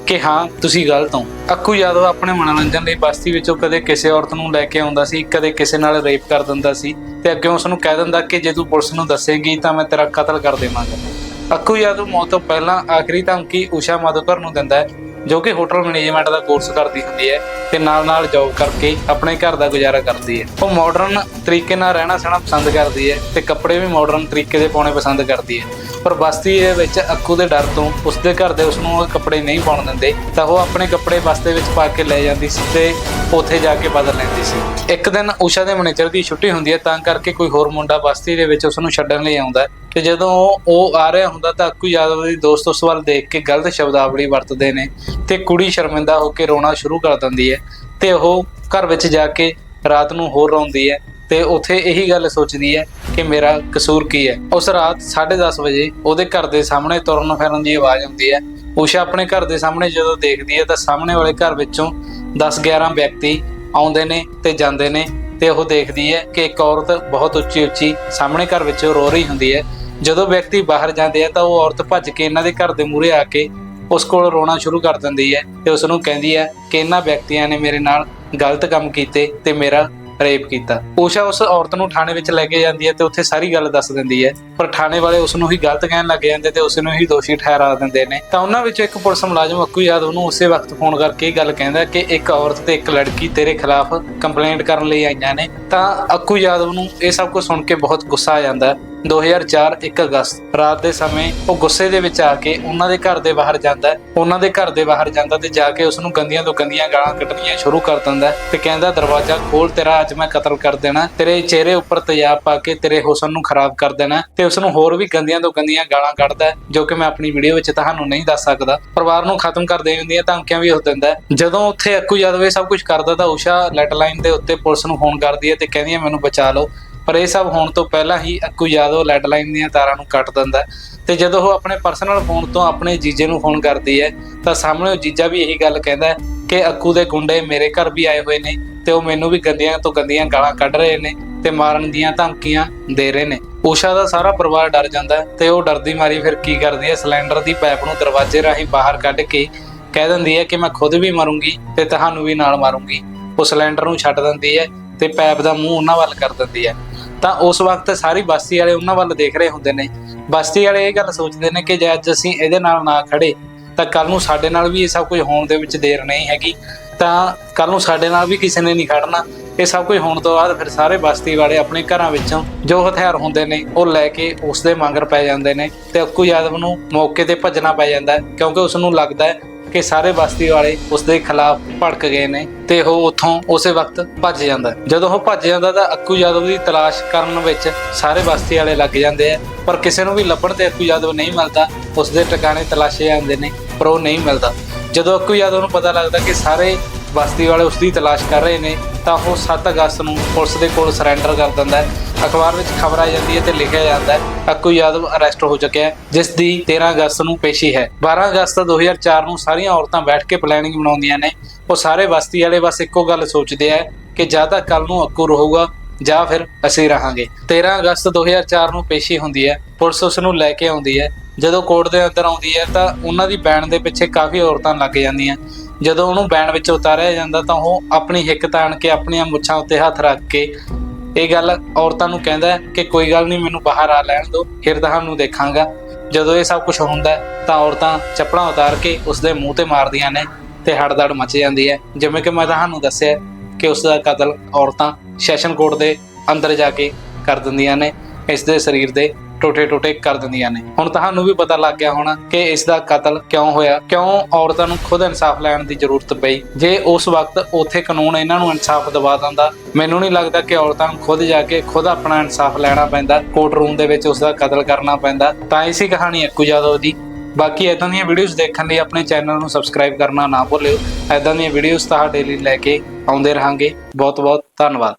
ਕਿ ਹਾਂ, ਤੁਸੀਂ ਗਲਤ ਹੋ। ਅੱਕੂ ਯਾਦਵ ਆਪਣੇ ਮਨੋਰੰਜਨ ਲਈ ਬਸਤੀ ਵਿੱਚੋਂ ਕਦੇ ਕਿਸੇ ਔਰਤ ਨੂੰ ਲੈ ਕੇ ਆਉਂਦਾ ਸੀ, ਕਦੇ ਕਿਸੇ ਨਾਲ ਰੇਪ ਕਰ ਦਿੰਦਾ ਸੀ ਤੇ ਅੱਗੇ ਉਸ ਨੂੰ ਕਹਿ ਦਿੰਦਾ ਕਿ ਜੇ ਤੂੰ ਪੁਲਿਸ ਨੂੰ ਦੱਸੇਂਗੀ ਤਾਂ ਮੈਂ ਤੇਰਾ ਕਤਲ ਕਰ ਦੇਵਾਂਗਾ। ਅੱਕੂ ਯਾਦਵ ਮੌਤ ਤੋਂ ਪਹਿਲਾਂ ਆਖਰੀ ਧਮਕੀ ਊਸ਼ਾ ਮਾਧੋਕਰ ਨੂੰ ਦਿੰਦਾ ਹੈ। ਜੋ ਕਿ ਹੋਟਲ ਮੈਨੇਜਮੈਂਟ ਦਾ ਕੋਰਸ ਕਰਦੀ ਹੁੰਦੀ ਹੈ ਤੇ ਨਾਲ-ਨਾਲ ਜੌਬ ਕਰਕੇ ਆਪਣੇ ਘਰ ਦਾ ਗੁਜ਼ਾਰਾ ਕਰਦੀ ਹੈ। ਉਹ ਮਾਡਰਨ ਤਰੀਕੇ ਨਾਲ ਰਹਿਣਾ ਸਹਿਣਾ ਪਸੰਦ ਕਰਦੀ ਹੈ ਤੇ ਕੱਪੜੇ ਵੀ ਮਾਡਰਨ ਤਰੀਕੇ ਦੇ ਪਾਉਣੇ ਪਸੰਦ ਕਰਦੀ ਹੈ। ਪਰ ਬਸਤੀ ਦੇ ਵਿੱਚ ਅੱਕੂ ਦੇ ਡਰ ਤੋਂ ਉਸਦੇ ਘਰ ਦੇ ਉਸਨੂੰ ਉਹ ਕੱਪੜੇ ਨਹੀਂ ਪਾਉਣ ਦਿੰਦੇ, ਤਾਂ ਉਹ ਆਪਣੇ ਕੱਪੜੇ ਬਸਤੇ ਵਿੱਚ ਪਾ ਕੇ ਲੈ ਜਾਂਦੀ ਸੀ ਤੇ ਉੱਥੇ ਜਾ ਕੇ ਬਦਲ ਲੈਂਦੀ ਸੀ। ਇੱਕ ਦਿਨ ਊਸ਼ਾ ਦੇ ਮੈਨੇਜਰ ਦੀ ਛੁੱਟੀ ਹੁੰਦੀ ਹੈ, ਤਾਂ ਕਰਕੇ ਕੋਈ ਹੋਰ ਮੁੰਡਾ ਬਸਤੀ ਦੇ ਵਿੱਚ ਉਸ ਨੂੰ ਛੱਡਣ ਲਈ ਆਉਂਦਾ ਹੈ ਤੇ ਜਦੋਂ ਉਹ- ਆ ਰਿਹਾ ਹੁੰਦਾ ਤਾਂ ਅੱਕੂ ਯਾਦਵ ਦੀ ਦੋਸਤ ਉਸ ਵੱਲ ਦੇਖ ਕੇ ਗਲਤ ਸ਼ਬਦਾਵਲੀ ਵਰਤਦੇ ਨੇ। ਤੇ ਕੁੜੀ ਸ਼ਰਮਿੰਦਾ ਹੋ ਕੇ ਰੋਣਾ ਸ਼ੁਰੂ ਕਰ ਦਿੰਦੀ ਹੈ ਤੇ ਉਹ ਘਰ ਵਿੱਚ ਜਾ ਕੇ ਰਾਤ ਨੂੰ ਹੋਰ ਰੋਂਦੀ ਹੈ ਤੇ ਉੱਥੇ ਇਹੀ ਗੱਲ ਸੋਚਦੀ ਹੈ ਕਿ ਮੇਰਾ ਕਸੂਰ ਕੀ ਹੈ। ਉਸ ਰਾਤ 10:30 ਵਜੇ ਉਹਦੇ ਘਰ ਦੇ ਸਾਹਮਣੇ ਤੁਰਨ ਫਿਰਨ ਦੀ ਆਵਾਜ਼ ਆਉਂਦੀ ਹੈ। ਊਸ਼ਾ ਆਪਣੇ ਘਰ ਦੇ ਸਾਹਮਣੇ ਜਦੋਂ ਦੇਖਦੀ ਹੈ ਤਾਂ ਸਾਹਮਣੇ ਵਾਲੇ ਘਰ ਵਿੱਚੋਂ 10-11 ਵਿਅਕਤੀ ਆਉਂਦੇ ਨੇ ਤੇ ਜਾਂਦੇ ਨੇ ਤੇ ਉਹ ਦੇਖਦੀ ਹੈ ਕਿ ਇੱਕ ਔਰਤ ਬਹੁਤ ਉੱਚੀ ਉੱਚੀ ਸਾਹਮਣੇ ਘਰ ਵਿੱਚ ਰੋ ਰਹੀ ਹੁੰਦੀ ਹੈ। ਜਦੋਂ ਵਿਅਕਤੀ ਬਾਹਰ ਜਾਂਦੇ ਆ ਤਾਂ ਉਹ ਔਰਤ ਭੱਜ ਕੇ ਇਹਨਾਂ ਦੇ ਘਰ ਦੇ ਮੂਹਰੇ ਆ ਕੇ ਉਸ ਕੋਲ ਰੋਣਾ ਸ਼ੁਰੂ ਕਰ ਦਿੰਦੀ ਹੈ ਤੇ ਉਸ ਨੂੰ ਕਹਿੰਦੀ ਹੈ ਕਿ ਇਹਨਾਂ ਵਿਅਕਤੀਆਂ ਨੇ ਮੇਰੇ ਨਾਲ ਗਲਤ ਕੰਮ ਕੀਤੇ ਤੇ ਮੇਰਾ ਰੇਪ ਕੀਤਾ। ਊਸ਼ਾ ਉਸ ਔਰਤ ਨੂੰ ਥਾਣੇ ਵਿੱਚ ਲੈ ਕੇ ਜਾਂਦੀ ਹੈ ਤੇ ਉੱਥੇ ਸਾਰੀ ਗੱਲ ਦੱਸ ਦਿੰਦੀ ਹੈ। ਪਰ ਥਾਣੇ ਵਾਲੇ ਉਸ ਨੂੰ ਹੀ ਗਲਤ ਕਹਿਣ ਲੱਗ ਜਾਂਦੇ ਤੇ ਉਸ ਨੂੰ ਹੀ ਦੋਸ਼ੀ ਠਹਿਰਾ ਦਿੰਦੇ ਨੇ। ਤਾਂ ਉਹਨਾਂ ਵਿੱਚ ਇੱਕ ਪੁਲਿਸ ਮੁਲਾਜ਼ਮ ਅੱਕੂ ਯਾਦਵ ਨੂੰ ਉਸੇ ਵਕਤ ਫੋਨ ਕਰਕੇ ਇਹ ਗੱਲ ਕਹਿੰਦਾ ਕਿ ਇੱਕ ਔਰਤ ਤੇ ਇੱਕ ਲੜਕੀ ਤੇਰੇ ਖਿਲਾਫ ਕੰਪਲੇਂਟ ਕਰਨ ਲਈ ਆਈਆਂ ਨੇ। ਤਾਂ ਅੱਕੂ ਯਾਦਵ ਨੂੰ ਇਹ ਸਭ ਕੁਝ ਸੁਣ ਕੇ ਬਹੁਤ ਗੁੱਸਾ ਆ ਜਾਂਦਾ 2004 1 ਅਗਸਤ, ਰਾਤ ਦੇ ਸਮੇਂ ਉਹ ਗੁੱਸੇ ਦੇ ਵਿੱਚ ਆ ਕੇ ਉਹਨਾਂ ਦੇ ਘਰ ਦੇ ਬਾਹਰ ਜਾਂਦਾ ਉਹਨਾਂ ਦੇ ਘਰ ਦੇ ਬਾਹਰ ਜਾਂਦਾ ਤੇ ਜਾ ਕੇ ਉਸ ਨੂੰ ਗੰਦੀਆਂ ਤੋਂ ਗੰਦੀਆਂ ਗਾਲਾਂ ਕੱਢਣੀਆਂ ਸ਼ੁਰੂ ਕਰ ਦਿੰਦਾ ਤੇ ਕਹਿੰਦਾ, ਦਰਵਾਜ਼ਾ ਖੋਲ, ਤੇਰਾ ਅੱਜ ਮੈਂ ਕਤਲ ਕਰ ਦੇਣਾ ਤੇਰੇ ਚਿਹਰੇ ਉੱਪਰ ਤੇਜ਼ਾਬ ਪਾ ਕੇ ਤੇਰੇ ਹੁਸਨ ਨੂੰ ਖਰਾਬ ਕਰ ਦੇਣਾ ਤੇ ਉਸ ਨੂੰ ਹੋਰ ਵੀ ਗੰਦੀਆਂ ਤੋਂ ਗੰਦੀਆਂ ਗਾਲਾਂ ਕੱਢਦਾ ਜੋ ਕਿ ਮੈਂ ਆਪਣੀ ਵੀਡੀਓ ਵਿੱਚ ਤੁਹਾਨੂੰ ਨਹੀਂ ਦੱਸ ਸਕਦਾ। ਪਰਿਵਾਰ ਨੂੰ ਖਤਮ ਕਰ ਦੇਣ ਦੀਆਂ ਧਮਕੀਆਂ ਵੀ ਉਹ ਦਿੰਦਾ ਜਦੋਂ ਉੱਥੇ ਅਕੂ ਯਾਦਵ ਇਹ ਸਭ ਕੁਝ ਕਰਦਾ ਤਾਂ ਉਸ਼ਾ ਲੈਟਲਾਈਨ ਦੇ ਉੱਤੇ ਪੁਲਿਸ ਨੂੰ ਫੋਨ ਕਰਦੀ ਹੈ ਤੇ ਕਹਿੰਦੀ ਹੈ, ਮੈਨੂੰ ਬਚਾ ਲਓ। ਪਰ ਇਹ ਸਭ ਹੋਣ ਤੋਂ ਪਹਿਲਾਂ ਹੀ ਅੱਕੂ ਯਾਦਵ ਲੈਟਲਾਈਨ ਦੀਆਂ ਤਾਰਾਂ ਨੂੰ ਕੱਟ ਦਿੰਦਾ ਹੈ ਤੇ ਜਦੋਂ ਉਹ ਆਪਣੇ ਪਰਸਨਲ ਫੋਨ ਤੋਂ ਆਪਣੇ ਜੀਜੇ ਨੂੰ ਫੋਨ ਕਰਦੀ ਹੈ, ਤਾਂ ਸਾਹਮਣੇ ਉਹ ਜੀਜਾ ਵੀ ਇਹੀ ਗੱਲ ਕਹਿੰਦਾ ਕਿ ਅੱਕੂ ਦੇ ਗੁੰਡੇ ਮੇਰੇ ਘਰ ਵੀ ਆਏ ਹੋਏ ਨੇ ਤੇ ਉਹ ਮੈਨੂੰ ਵੀ ਗੰਦੀਆਂ ਤੋਂ ਗੰਦੀਆਂ ਗਾਲਾਂ ਕੱਢ ਰਹੇ ਨੇ ਤੇ ਮਾਰਨ ਦੀਆਂ ਧਮਕੀਆਂ ਦੇ ਰਹੇ ਨੇ। ਊਸ਼ਾ ਦਾ ਸਾਰਾ ਪਰਿਵਾਰ ਡਰ ਜਾਂਦਾ ਤੇ ਉਹ ਡਰਦੀ ਮਾਰੀ ਫਿਰ ਕੀ ਕਰਦੀ ਹੈ? ਸਿਲੰਡਰ ਦੀ ਪਾਈਪ ਨੂੰ ਦਰਵਾਜ਼ੇ ਰਾਹੀਂ ਬਾਹਰ ਕੱਢ ਕੇ ਕਹਿ ਦਿੰਦੀ ਹੈ ਕਿ ਮੈਂ ਖੁਦ ਵੀ ਮਰੂੰਗੀ ਤੇ ਤੁਹਾਨੂੰ ਵੀ ਨਾਲ ਮਾਰੂੰਗੀ। ਉਹ ਸਿਲੰਡਰ ਨੂੰ ਛੱਡ ਦਿੰਦੀ ਹੈ ਤੇ ਪੈਪ ਦਾ ਮੂੰਹ ਉਹਨਾਂ ਵੱਲ ਕਰ ਦਿੰਦੀ ਹੈ। ਤਾਂ ਉਸ ਵਕਤ ਸਾਰੀ ਬਸਤੀ ਵਾਲੇ ਉਹਨਾਂ ਵੱਲ ਦੇਖ ਰਹੇ ਹੁੰਦੇ ਨੇ। ਬਸਤੀ ਵਾਲੇ ਇਹ ਗੱਲ ਸੋਚਦੇ ਨੇ ਕਿ ਜੇ ਅੱਜ ਅਸੀਂ ਇਹਦੇ ਨਾਲ ਨਾ ਖੜੇ, ਤਾਂ ਕੱਲ ਨੂੰ ਸਾਡੇ ਨਾਲ ਵੀ ਇਹ ਸਭ ਕੁਝ ਹੋਣ ਦੇ ਵਿੱਚ ਦੇਰ ਨਹੀਂ ਹੈਗੀ। ਤਾਂ ਕੱਲ ਨੂੰ ਸਾਡੇ ਨਾਲ ਵੀ ਕਿਸੇ ਨੇ ਨਹੀਂ ਖੜਨਾ। ਇਹ ਸਭ ਕੁਝ ਹੋਣ ਤੋਂ ਬਾਅਦ ਫਿਰ ਸਾਰੇ ਬਸਤੀ ਵਾਲੇ ਆਪਣੇ ਘਰਾਂ ਵਿੱਚੋਂ ਜੋ ਹਥਿਆਰ ਹੁੰਦੇ ਨੇ, ਉਹ ਲੈ ਕੇ ਉਸ ਦੇ ਮਗਰ ਪੈ ਜਾਂਦੇ ਨੇ ਤੇ ਅੱਕੂ ਯਾਦਵ ਨੂੰ ਮੌਕੇ ਤੇ ਭੱਜਣਾ ਪੈ ਜਾਂਦਾ ਕਿਉਂਕਿ ਉਸ ਨੂੰ ਲੱਗਦਾ ਹੈ ਕਿ ਸਾਰੇ ਬਸਤੀ ਵਾਲੇ ਉਸ ਦੇ ਖਿਲਾਫ ਭੜਕ ਗਏ ਨੇ ਤੇ ਉਹ ਉੱਥੋਂ ਉਸੇ ਵਕਤ ਭੱਜ ਜਾਂਦਾ ਜਦੋਂ ਉਹ ਭੱਜ ਜਾਂਦਾ ਤਾਂ ਅੱਕੂ ਯਾਦਵ ਦੀ ਤਲਾਸ਼ ਕਰਨ ਵਿੱਚ ਸਾਰੇ ਬਸਤੀ ਵਾਲੇ ਲੱਗ ਜਾਂਦੇ ਆ, ਪਰ ਕਿਸੇ ਨੂੰ ਵੀ ਲੱਭਣ ਤੇ ਅੱਕੂ ਯਾਦਵ ਨਹੀਂ ਮਿਲਦਾ ਉਸ ਦੇ ਟਿਕਾਣੇ ਤਲਾਸ਼ੇ ਜਾਂਦੇ ਨੇ, ਪਰ ਉਹ ਨਹੀਂ ਮਿਲਦਾ। ਜਦੋਂ ਅੱਕੂ ਯਾਦਵ ਨੂੰ ਪਤਾ ਲੱਗਦਾ ਕਿ ਸਾਰੇ ਬਸਤੀ ਵਾਲੇ ਉਸ ਦੀ ਤਲਾਸ਼ ਕਰ ਰਹੇ ਨੇ, ਤਾਂ ਉਹ 7 ਅਗਸਤ ਨੂੰ ਪੁਲਿਸ ਦੇ ਕੋਲ ਸਰੈਂਡਰ ਕਰ ਦਿੰਦਾ ਹੈ। ਅਖਬਾਰ ਵਿੱਚ ਖਬਰ ਆ ਜਾਂਦੀ ਹੈ ਤੇ ਲਿਖਿਆ ਜਾਂਦਾ ਹੈ, ਅੱਕੂ ਯਾਦਵ ਅਰੈਸਟ ਹੋ ਚੁੱਕਿਆ ਹੈ, ਜਿਸ ਦੀ 13 ਅਗਸਤ ਨੂੰ ਪੇਸ਼ੀ ਹੈ। 12 ਅਗਸਤ 2004 ਨੂੰ ਸਾਰੀਆਂ ਔਰਤਾਂ ਬੈਠ ਕੇ ਪਲੈਨਿੰਗ ਬਣਾਉਂਦੀਆਂ ਨੇ। ਉਹ ਸਾਰੇ ਬਸਤੀ ਵਾਲੇ ਬਸ ਇੱਕੋ ਗੱਲ ਸੋਚਦੇ ਆ ਕਿ ਜਾਂ ਤਾਂ ਕੱਲ ਨੂੰ ਅੱਕੂ ਰਹੂਗਾ, ਜਾਂ ਫਿਰ ਅਸੀਂ ਰਹਾਂਗੇ। 13 ਅਗਸਤ 2004 ਨੂੰ ਪੇਸ਼ੀ ਹੁੰਦੀ ਹੈ, ਪੁਲਿਸ ਉਸ ਨੂੰ ਲੈ ਕੇ ਆਉਂਦੀ ਹੈ। ਜਦੋਂ ਕੋਰਟ ਦੇ ਅੰਦਰ ਆਉਂਦੀ ਹੈ, ਤਾਂ ਉਹਨਾਂ ਦੀ ਬੈਨ ਦੇ ਪਿੱਛੇ ਕਾਫੀ ਔਰਤਾਂ ਲੱਗ ਜਾਂਦੀਆਂ। ਜਦੋਂ ਉਹਨੂੰ ਬੈਨ ਵਿੱਚ ਉਤਾਰਿਆ ਜਾਂਦਾ ਤਾਂ ਉਹ ਆਪਣੀ ਹਿੱਕ ਤਾਣ ਕੇ ਆਪਣੀਆਂ ਮੁੱਛਾਂ ਉੱਤੇ ਹੱਥ ਰੱਖ ਕੇ ਇਹ ਗੱਲ ਔਰਤਾਂ ਨੂੰ ਕਹਿੰਦਾ ਕਿ ਕੋਈ ਗੱਲ ਨਹੀਂ, ਮੈਨੂੰ ਬਾਹਰ ਆ ਲੈਣ ਦਿਓ, ਫਿਰ ਤੁਹਾਨੂੰ ਦੇਖਾਂਗਾ। ਜਦੋਂ ਇਹ ਸਭ ਕੁਝ ਹੁੰਦਾ ਤਾਂ ਔਰਤਾਂ ਚੱਪਲਾਂ ਉਤਾਰ ਕੇ ਉਸਦੇ ਮੂੰਹ ਤੇ ਮਾਰਦੀਆਂ ਨੇ ਤੇ ਹੜਦੜ ਮਚ ਜਾਂਦੀ ਹੈ। ਜਿਵੇਂ ਕਿ ਮੈਂ ਤੁਹਾਨੂੰ ਦੱਸਿਆ ਕਿ ਉਸ ਦਾ ਕਤਲ ਔਰਤਾਂ ਸੈਸ਼ਨ ਕੋਰਟ ਦੇ ਅੰਦਰ ਜਾ ਕੇ ਕਰ ਦਿੰਦੀਆਂ ਨੇ, ਇਸ ਦੇ ਸਰੀਰ ਦੇ ਟੋਟੇ ਟੋਟੇ ਕਰ ਦਿੰਦੀਆਂ ਨੇ। ਹੁਣ ਤੁਹਾਨੂੰ ਵੀ ਪਤਾ ਲੱਗ ਗਿਆ ਹੋਣਾ ਕਿ ਇਸ ਦਾ ਕਤਲ ਕਿਉਂ ਹੋਇਆ। ਕਿਉਂ ਔਰਤਾਂ ਨੂੰ ਖੁਦ ਇਨਸਾਫ ਲੈਣ ਦੀ ਜ਼ਰੂਰਤ ਪਈ। ਜੇ ਉਸ ਵਕਤ ਉੱਥੇ ਕਾਨੂੰਨ ਇਹਨਾਂ ਨੂੰ ਇਨਸਾਫ ਦਿਵਾ ਦਿੰਦਾ, ਮੈਨੂੰ ਨਹੀਂ ਲੱਗਦਾ ਕਿ ਔਰਤਾਂ ਨੂੰ ਖੁਦ ਜਾ ਕੇ ਖੁਦ ਆਪਣਾ ਇਨਸਾਫ ਲੈਣਾ ਪੈਂਦਾ ਕੋਰਟ ਰੂਮ ਦੇ ਵਿੱਚ ਉਸ ਦਾ ਕਤਲ ਕਰਨਾ ਪੈਂਦਾ। ਤਾਂ ਇਸੀ ਕਹਾਣੀ ਅੱਕੂ ਜਾਦਵ ਦੀ। ਬਾਕੀ ਇਦਾਂ ਦੀਆਂ ਵੀਡੀਓਜ਼ ਦੇਖਣ ਲਈ ਆਪਣੇ ਚੈਨਲ ਨੂੰ ਸਬਸਕ੍ਰਾਈਬ ਕਰਨਾ ਨਾ ਭੁੱਲਿਓ। ਇਦਾਂ ਦੀਆਂ ਵੀਡੀਓਜ਼ ਤੁਹਾਡੇ ਲਈ ਲੈ ਕੇ ਆਉਂਦੇ ਰਹਾਂਗੇ। ਬਹੁਤ ਬਹੁਤ ਧੰਨਵਾਦ।